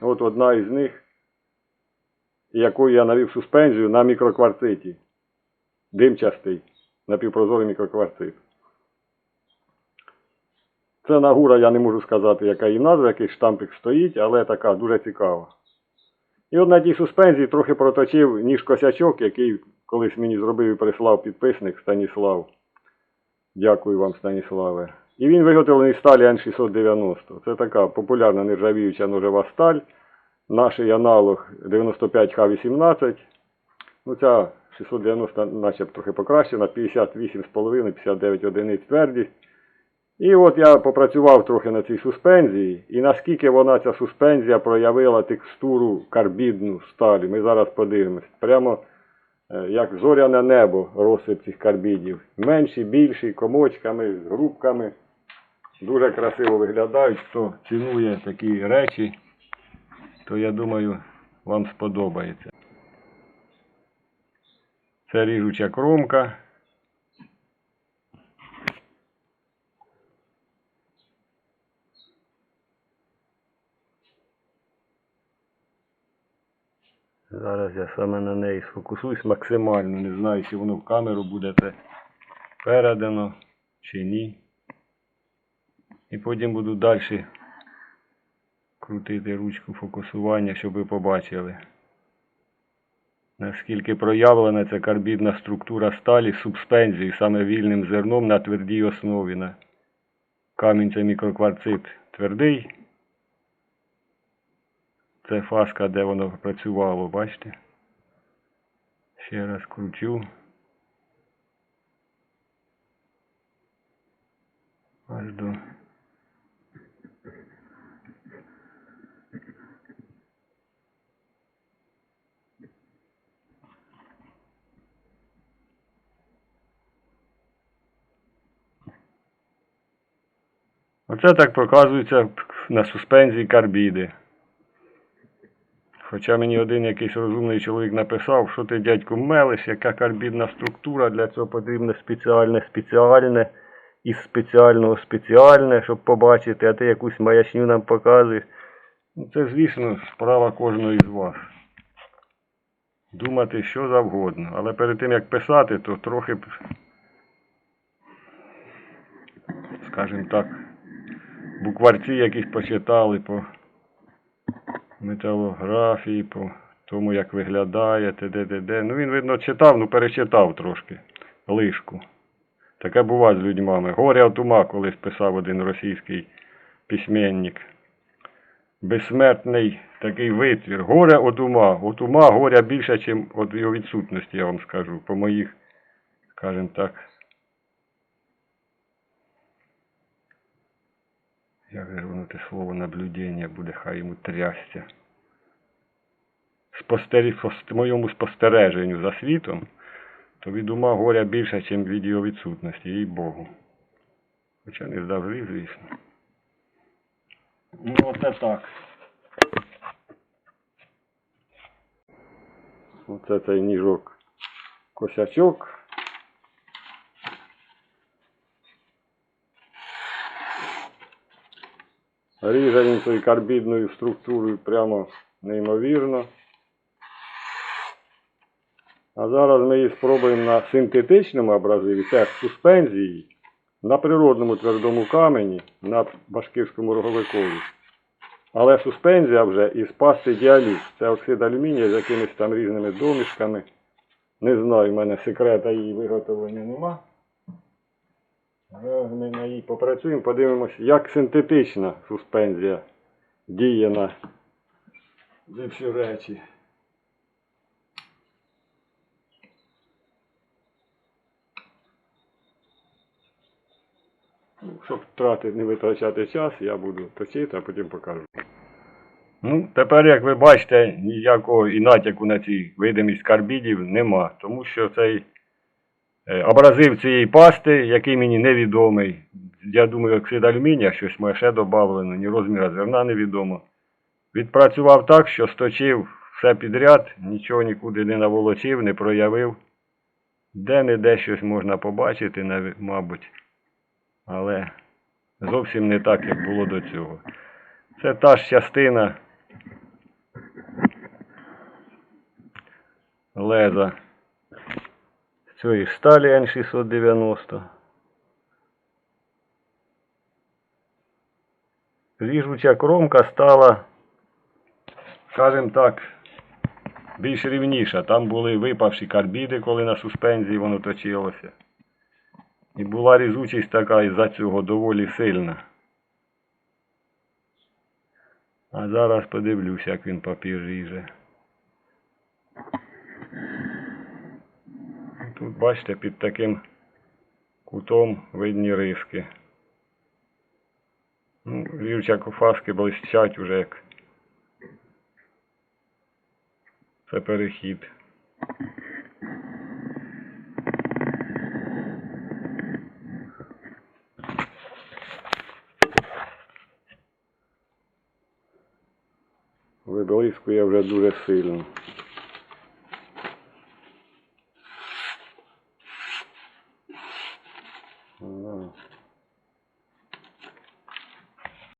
От одна із них, яку я навів суспензію на мікрокварциті. Димчастий, напівпрозорий мікрокварцит. Це нагура, я не можу сказати, яка її назва, який штампик стоїть, але така дуже цікава. І от на тій суспензії трохи проточив ніж косячок, який колись мені зробив і прислав підписник Станіслав. Дякую вам, Станіславе. І він виготовлений з сталі Н690. Це така популярна нержавіюча ножова сталь. Наш аналог 95Х18. Ну, ця 690 начебто трохи покращена, 58,5-59 одиниць твердість. І от я попрацював трохи на цій суспензії, і наскільки вона, ця суспензія, проявила текстуру карбідну сталі. Ми зараз подивимось. Прямо е, як зоряне небо розсип цих карбідів. Менші, більші, комочками, грубками. Дуже красиво виглядають. Хто цінує такі речі, то я думаю, вам сподобається. Це ріжуча кромка. Зараз я саме на неї сфокусуюсь максимально. Не знаю, чи воно в камеру буде передано чи ні. І потім буду далі крутити ручку фокусування, щоб ви побачили. Наскільки проявлена ця карбідна структура сталі з субспензією, саме вільним зерном на твердій основі. На камінь це мікрокварцит твердий. Це фаска, де воно працювало, бачите? Ще раз кручу. Аж до. Оце так показується на суспензії карбіди. Хоча мені один якийсь розумний чоловік написав, що ти, дядьку, мелиш, яка карбідна структура, для цього потрібне спеціальне спеціальне із спеціального спеціальне, щоб побачити, а ти якусь маячню нам показуєш. Ну, це, звісно, справа кожного із вас. Думати що завгодно. Але перед тим як писати, то трохи, скажімо так, букварці якісь почитали по металографії, по тому, як виглядає, т.д. Ну він, видно, читав, ну перечитав трошки лишку. Таке буває з людьми. Горя от ума колись писав один російський письменник. Безсмертний такий витвір. Горе от ума. От ума горя більше, ніж від його відсутності, я вам скажу. По моїх, скажімо так. Як же воно те слово наблюдення буде, хай йому трясся. Спостері... спос- моєму спостереженню за світом, то від ума горя більше, ніж від його відсутності, їй Богу. Хоча не завжди, звісно. Ну, оце так. Оце цей ніжок косячок. Ріже він карбідною структурою прямо неймовірно. А зараз ми її спробуємо на синтетичному абразиві, теж суспензії, на природному твердому камені, на башкирському роговикові. Але суспензія вже із пасти діаліз. Це оксид алюмінія з якимись там різними домішками. Не знаю, в мене секрета її виготовлення нема. Зараз ми на ній попрацюємо, подивимося, як синтетична суспензія діє на ці всі речі. Ну, Щоб втратити, не витрачати час, я буду точити, а потім покажу. Ну, тепер, як ви бачите, ніякого і натяку на цій видимість карбідів нема, тому що цей е, Е, образив цієї пасти, який мені невідомий. Я думаю, оксид алюмінія щось має додавлено, ні розміра зерна невідомо. Відпрацював так, що сточив все підряд, нічого нікуди не наволочив, не проявив. Де-не-де щось можна побачити, мабуть. Але зовсім не так, як було до цього. Це та ж частина леза з цієї сталі N690. Ріжуча кромка стала, скажімо так, більш рівніша. Там були випавші карбіди, коли на суспензії воно точилося. І була різучість така із-за цього доволі сильна. А зараз подивлюся, як він папір ріже. Тут, бачите, під таким кутом видні риски. Ну, рівча кофаски блищать уже як. Це перехід. Виблискує вже дуже сильно.